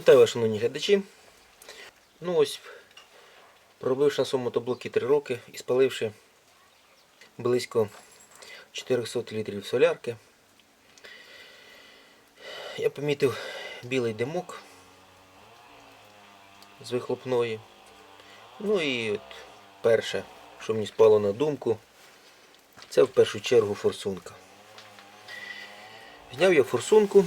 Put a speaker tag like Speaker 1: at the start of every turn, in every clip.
Speaker 1: Вітаю вас, шановні глядачі. Ну ось, пробивши на своєму мотоблокі 3 роки і спаливши близько 400 літрів солярки, я помітив білий димок з вихлопної. Ну і от перше, що мені спало на думку, це в першу чергу форсунка. Зняв я форсунку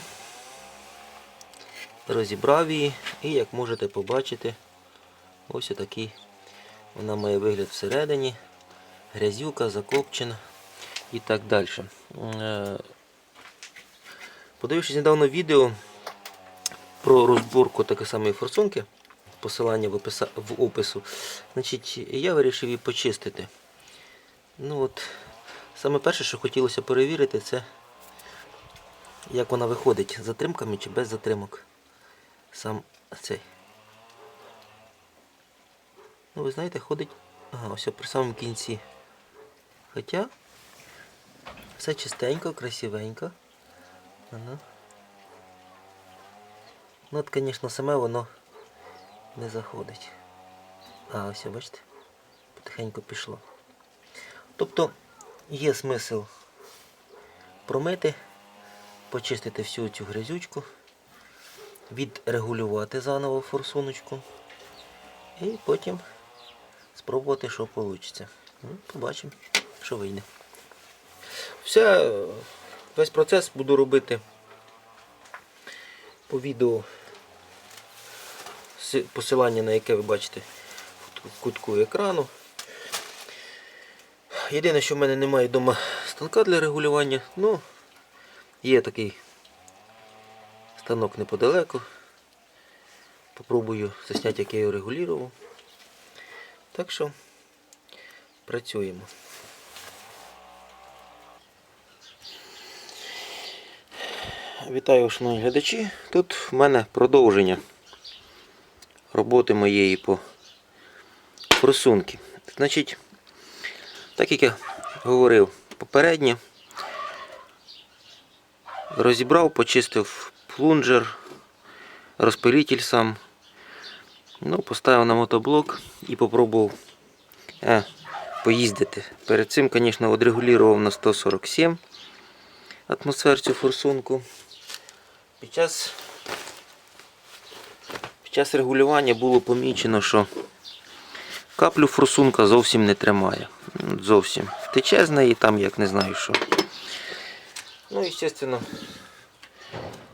Speaker 1: розібрав її і як можете побачити, ось отакий вона має вигляд всередині, грязюка, закопчена і так далі. Е, Подивившись недавно відео про розборку такої самої форсунки, посилання в, в опису, значить, я вирішив її почистити. Ну от, Саме перше, що хотілося перевірити, це як вона виходить, з затримками чи без затримок сам цей. Ну, ви знаєте, ходить. Ага, ось при самому кінці. Хоча все чистенько, красивенько. Ага. Ну от, звісно, саме воно не заходить. А, ось, бачите, потихеньку пішло. Тобто є смисл промити, почистити всю цю грязючку відрегулювати заново форсуночку і потім спробувати, що вийде. Побачимо, що вийде. Все, весь процес буду робити по відео, посилання на яке ви бачите в кутку екрану. Єдине, що в мене немає вдома станка для регулювання, ну, є такий Станок неподалеку. Попробую засняти, як я його регулював. Так що працюємо. Вітаю, шановні глядачі. Тут в мене продовження роботи моєї по просунки. Значить, так як я говорив попередньо, розібрав, почистив плунжер, розпилитель сам. Ну, поставив на мотоблок і попробував е, поїздити. Перед цим, звісно, відрегулював на 147 атмосфер цю форсунку. Під час, під час регулювання було помічено, що каплю форсунка зовсім не тримає. Зовсім. Тече з неї там, як не знаю що. Ну, і звісно,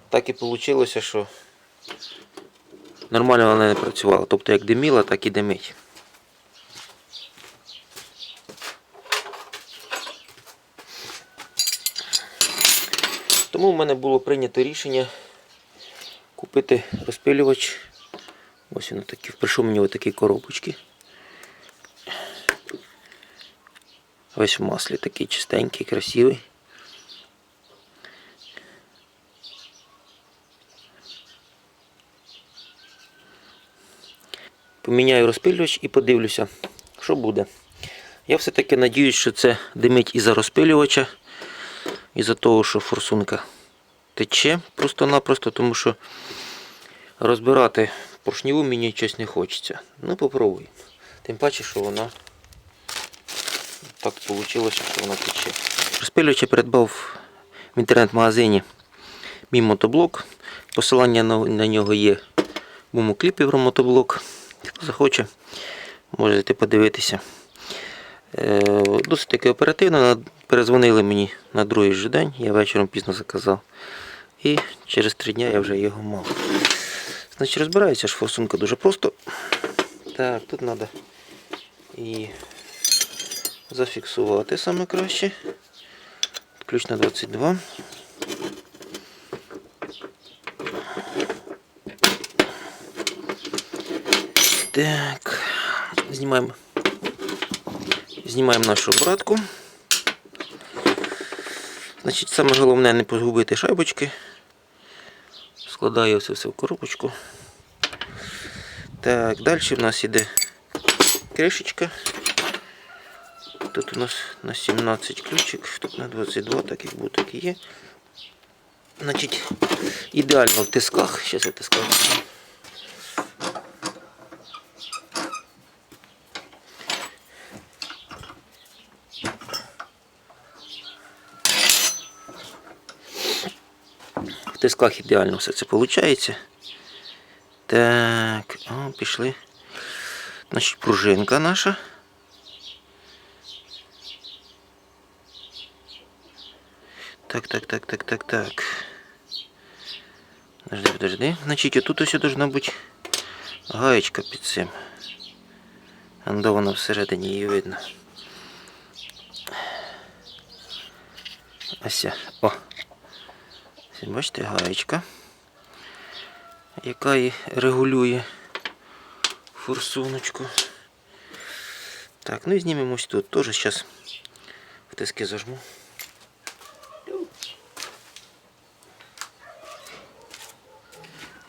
Speaker 1: так і вийшло, що нормально вона не працювала. Тобто як диміла, так і димить. Тому в мене було прийнято рішення купити розпилювач. Ось він такий, прийшов мені ось такі коробочки. Ось в маслі такий чистенький, красивий. Поміняю розпилювач і подивлюся, що буде. Я все-таки надіюсь, що це димить із-за розпилювача, із-за того, що форсунка тече просто-напросто, тому що розбирати поршневу мені щось не хочеться. Ну, попробуй. Тим паче, що вона так вийшло, що вона тече. Розпилювач я придбав в інтернет-магазині мій мотоблок. Посилання на нього є в моєму кліпі про мотоблок. Хто захоче, можете подивитися. Е, досить таки оперативно. Перезвонили мені на другий же день, я вечором пізно заказав. І через три дні я вже його мав. Значить, розбирається ж форсунка дуже просто. Так, тут треба і зафіксувати саме краще. Ключ на 22. Так, знімаємо. Знімаємо нашу обратку. Значить, саме головне не погубити шайбочки. Складаю все все в коробочку. Так, далі в нас іде кришечка. Тут у нас на 17 ключик, тут на 22, так як буде, так і є. Значить, ідеально в тисках. Зараз я тискаю. Тисках ідеально все це виходить. Так, о, пішли. Значить, пружинка наша. Так, так, так, так, так, так. Подожди, подожди. Значить, отут ось должна бути гаєчка під цим. Андо воно всередині її видно. Ось. О. Бачите, гаєчка, яка і регулює форсуночку. Так, ну і знімемо ось тут. Теж зараз в тиски зажму.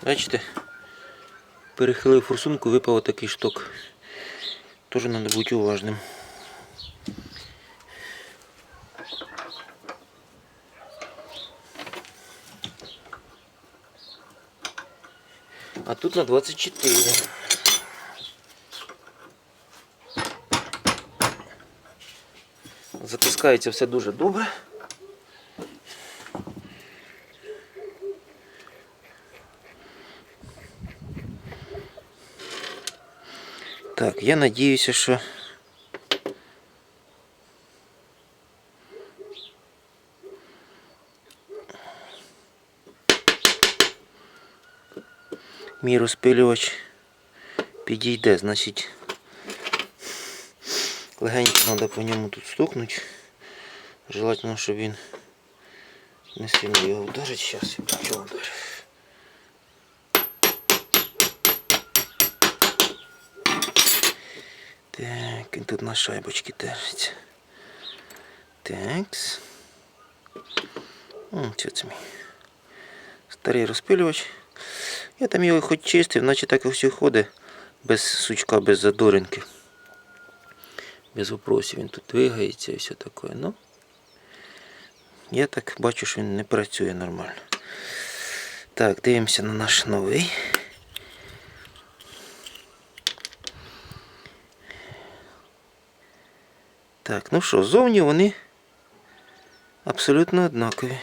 Speaker 1: Бачите, перехилив форсунку, випав отакий шток. Теж треба бути уважним. Тут на 24. Затискається все дуже добре. Так, я надіюся, що мій розпилювач підійде, значить легенько треба по ньому тут стукнути. Желательно, щоб він не сильно його вдарить. Зараз я по чому вдарю. Так, і тут на шайбочки держиться. Такс. М, Що це мій? Старий розпилювач. Я там його хоч чистив, наче так і все ходить. Без сучка, без задоринки. Без вопросів він тут двигається і все таке. Ну, я так бачу, що він не працює нормально. Так, дивимося на наш новий. Так, ну що, зовні вони абсолютно однакові.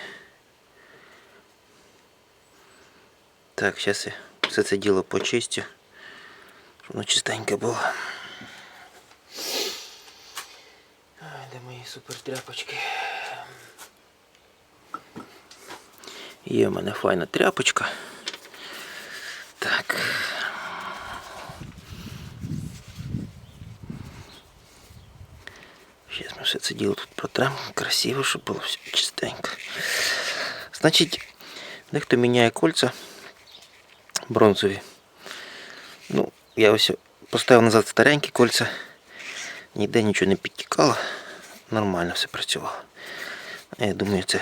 Speaker 1: Так, зараз я все це діло почистю, щоб воно чистеньке було. Ай, де мої супер тряпочки. Є в мене файна тряпочка. Так. Зараз ми все це діло тут протремо красиво, щоб було все чистенько. Значить, дехто міняє кольця Бронзові. Ну, я ось поставив назад старенькі кольця. Ніде нічого не підтікало. Нормально все працювало. Я думаю, це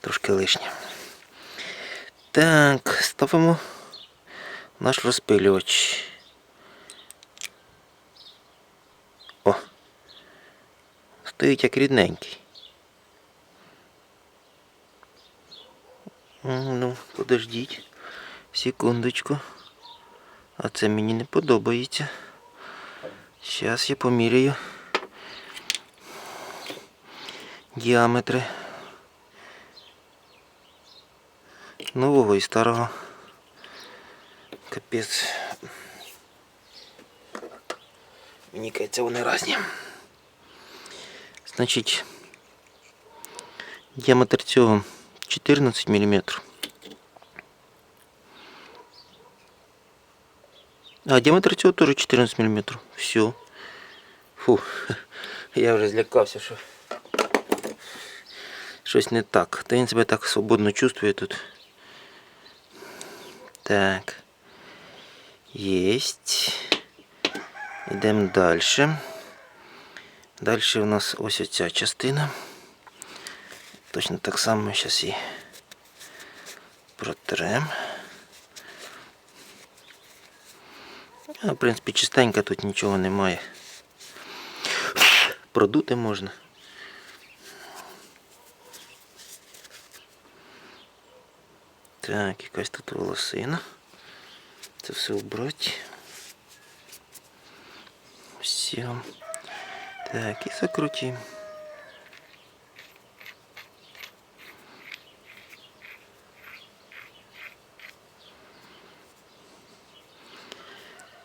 Speaker 1: трошки лишнє. Так, ставимо наш розпилювач. О! Стоїть як рідненький. Ну, подождіть. Секундочку. А це мені не подобається. Зараз я поміряю діаметри нового і старого. Капець. Мені кажеться, вони різні. Значить, діаметр цього 14 мм. А діаметр цього теж 14 мм. Все. Фу, я вже злякався, що щось не так. Та він себе так свободно чувствує тут. Так. Єсть. Йдемо далі. Далі у нас ось оця частина. Точно так само зараз її протрем. А, в принципі, чистенько тут нічого немає. Продути можна. Так, якась тут волосина. Це все убрати. Все. Так, і закрутимо.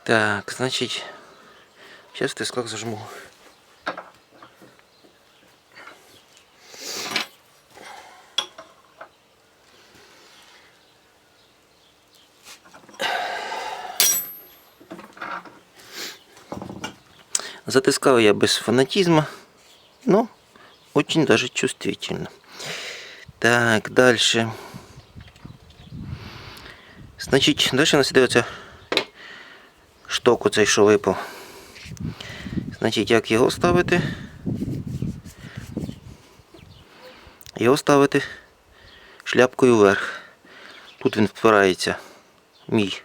Speaker 1: Так, значить, зараз в тисках зажму. Затискал я без фанатизма, но очень даже чувствительно. Так, дальше. Значить, далі у нас оця шток оцей, що випав. Значить, як його ставити? Його ставити шляпкою вверх. Тут він впирається мій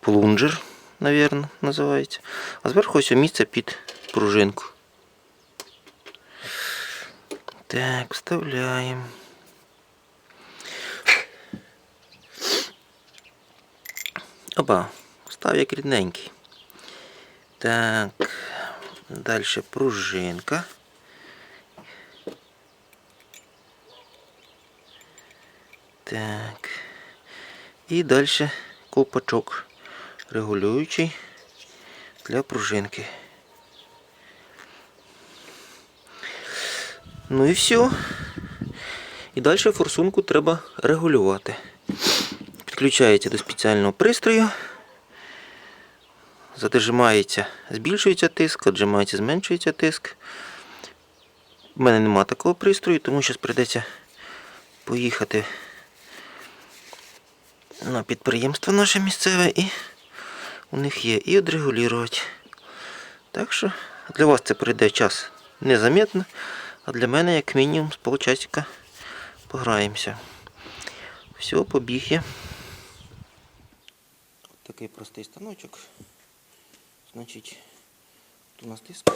Speaker 1: плунжер, напевно, називається. А зверху ось місце під пружинку. Так, вставляємо. Опа, став як рідненький. Так, далі пружинка. Так. І далі ковпачок регулюючий для пружинки. Ну і все. І далі форсунку треба регулювати. Підключається до спеціального пристрою. Задержимається, збільшується тиск, отжимається, зменшується тиск. У мене нема такого пристрою, тому зараз прийдеться поїхати на підприємство наше місцеве і у них є і відрегулювати. Так що для вас це прийде час незаметно, а для мене як мінімум з полчасика пограємося. Все, побіг я. Такий простий станочок. Значить, тут у нас тиск.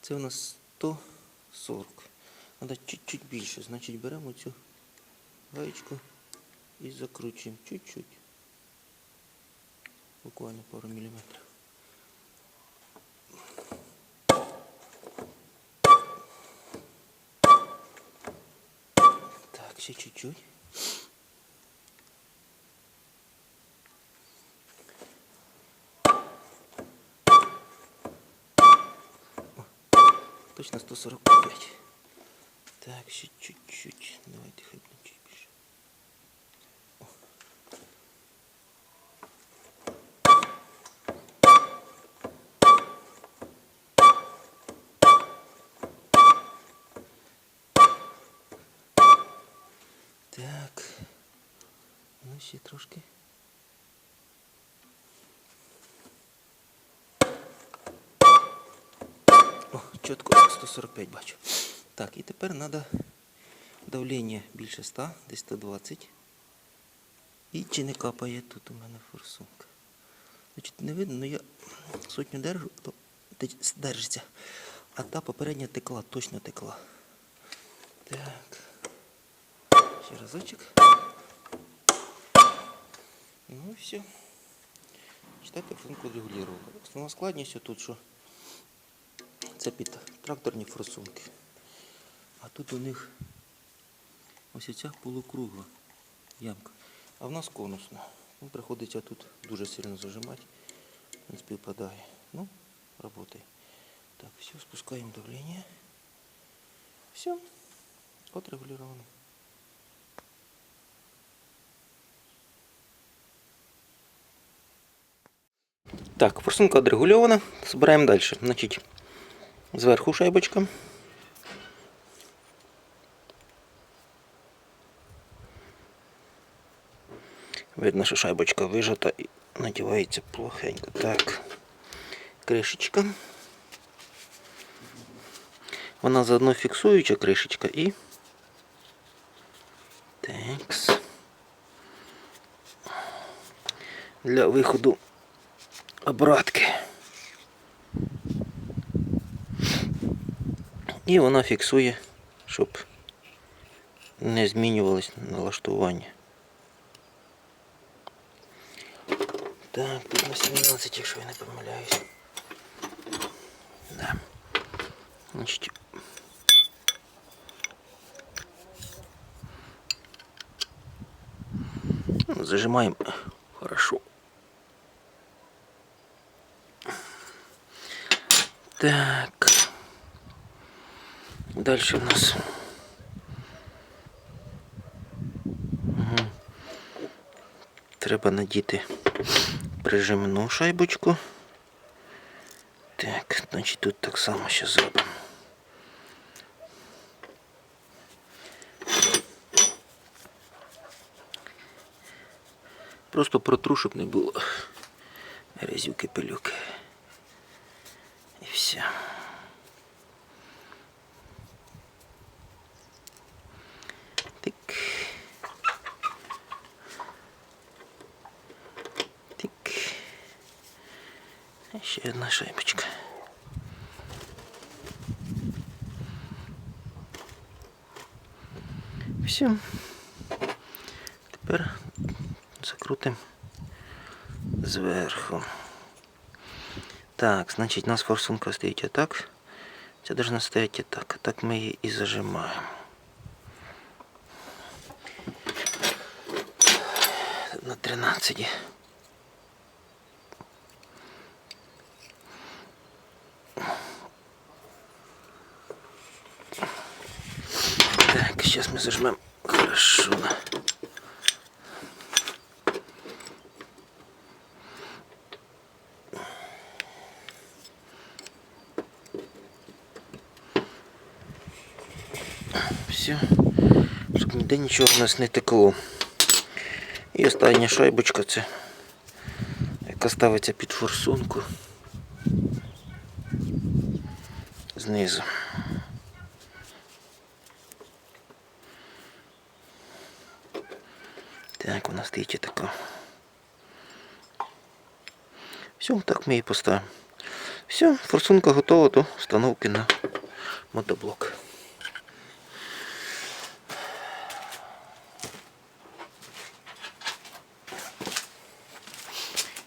Speaker 1: Це у нас 140. Треба чуть-чуть більше. Значить беремо цю гаєчку і закручуємо чуть-чуть. Буквально пару міліметрів. Так, ще чуть-чуть. О, Точно 145. Так, ще чуть-чуть. Давайте хай буде Так. Ну, ще трошки. О, чітко 145 бачу. Так, і тепер треба давлення більше 100, десь 120. І чи не капає тут у мене форсунка. Значить, не видно, але я сотню держу, то держиться. А та попередня текла, точно текла. Так. Ще разочек. Ну все. Читайте форсунку регулювали. Основна складність тут, що це під тракторні форсунки. А тут у них ось ця полукругла ямка. А в нас конусна. Ну, приходиться тут дуже сильно зажимати. Не співпадає. Ну, работай. Так, все, спускаємо давлення. Все. Отрегулировано. Так, форсунка отрегульована. Збираємо далі. Значить, зверху шайбочка. Видно, що шайбочка вижата і надівається плохенько. Так. Кришечка. Вона заодно фіксуюча кришечка і. Такс. Для виходу обратки. І вона фіксує, щоб не змінювалось налаштування. Так, тут на 17, якщо я не помиляюсь. Значить, зажимаем хорошо. Так. Дальше у нас. Мгм. Треба надіти прижимну шайбочку. Так, значить тут так само ще зробимо. Просто протру, щоб не було грязюки пилюки. І все. Тик. Тик. І Ще одна шайбочка. Все. Тепер закрутимо зверху. Так, значить, у нас форсунка стоїть отак. Це должна стояти так. Так ми її і зажимаємо. На 13. Зажмем хорошо. Все, щоб ніде нічого у нас не текло. І остання шайбочка це, яка ставиться під форсунку знизу. Так, вона стоїть така. Все, так ми її поставимо. Все, форсунка готова до встановки на мотоблок.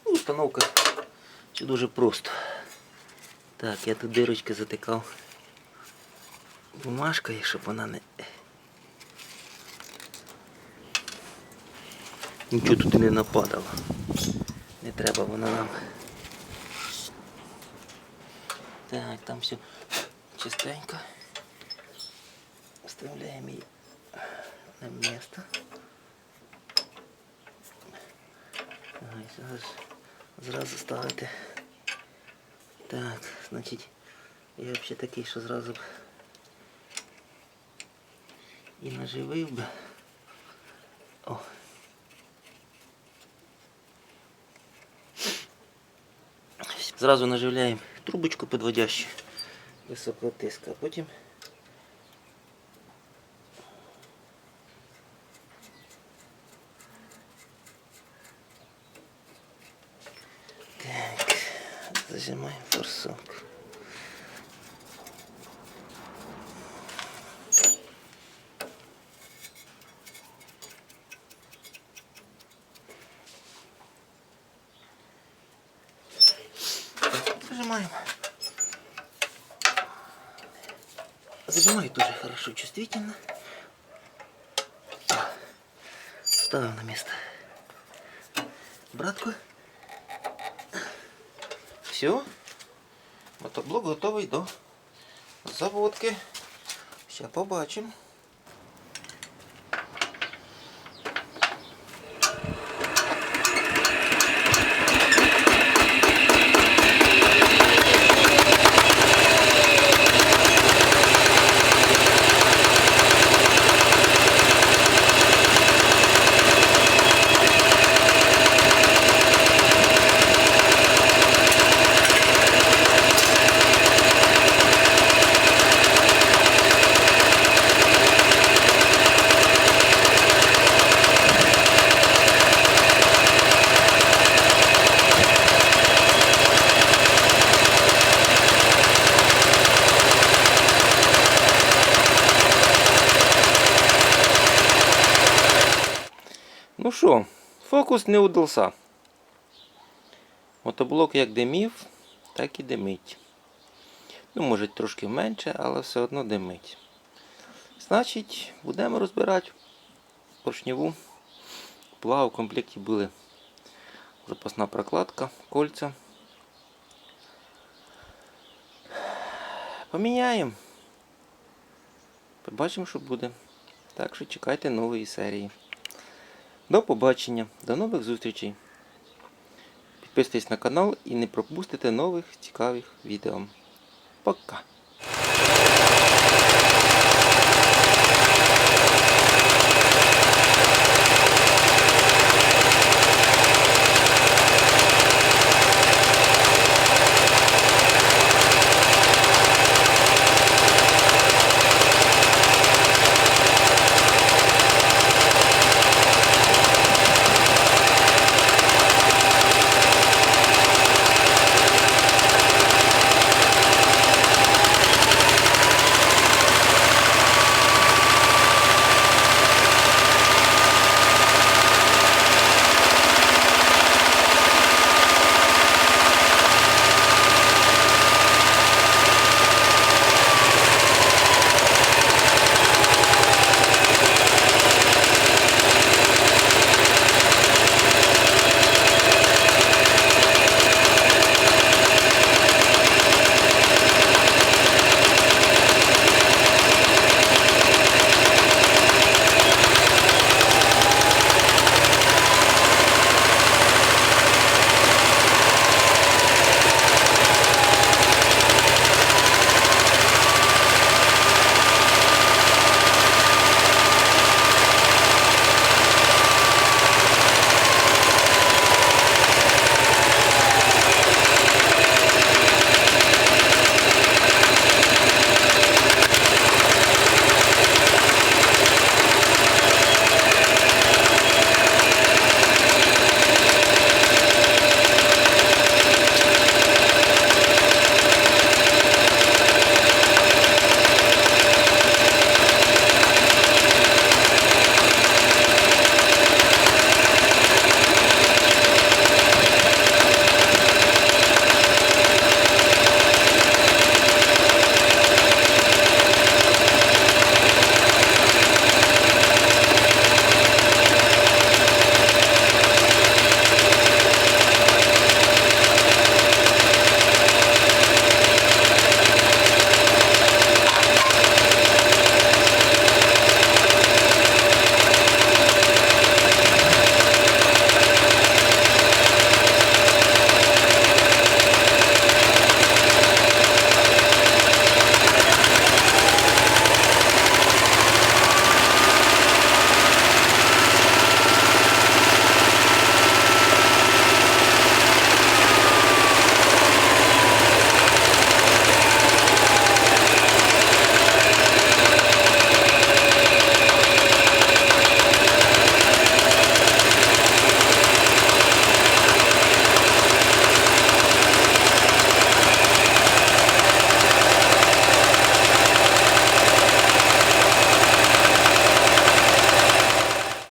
Speaker 1: Ну, Установка це дуже просто. Так, я тут дирочки затикав бумажкою, щоб вона не. Нічого тут не нападало. Не треба воно нам. Так, там все чистенько. Вставляємо її на місце. Ага, зараз зразу ставити. Так, значить, я взагалі такий, що зразу б і наживив би. О. Зразу наживляємо трубочку підводящу високого тиску, а потім зажимаємо форсунку. Ставим на место. Братку. Все. Мотоблок готовий до заводки. Ще побачимо. Ну що, фокус не удався. Мотоблок як димів, так і димить. Ну, може трошки менше, але все одно димить. Значить, будемо розбирати поршневу. Була у комплекті були запасна прокладка, кольця. Поміняємо. Побачимо, що буде. Так що чекайте нової серії. До побачення, до нових зустрічей. Підписуйтесь на канал і не пропустите нових цікавих відео. Пока!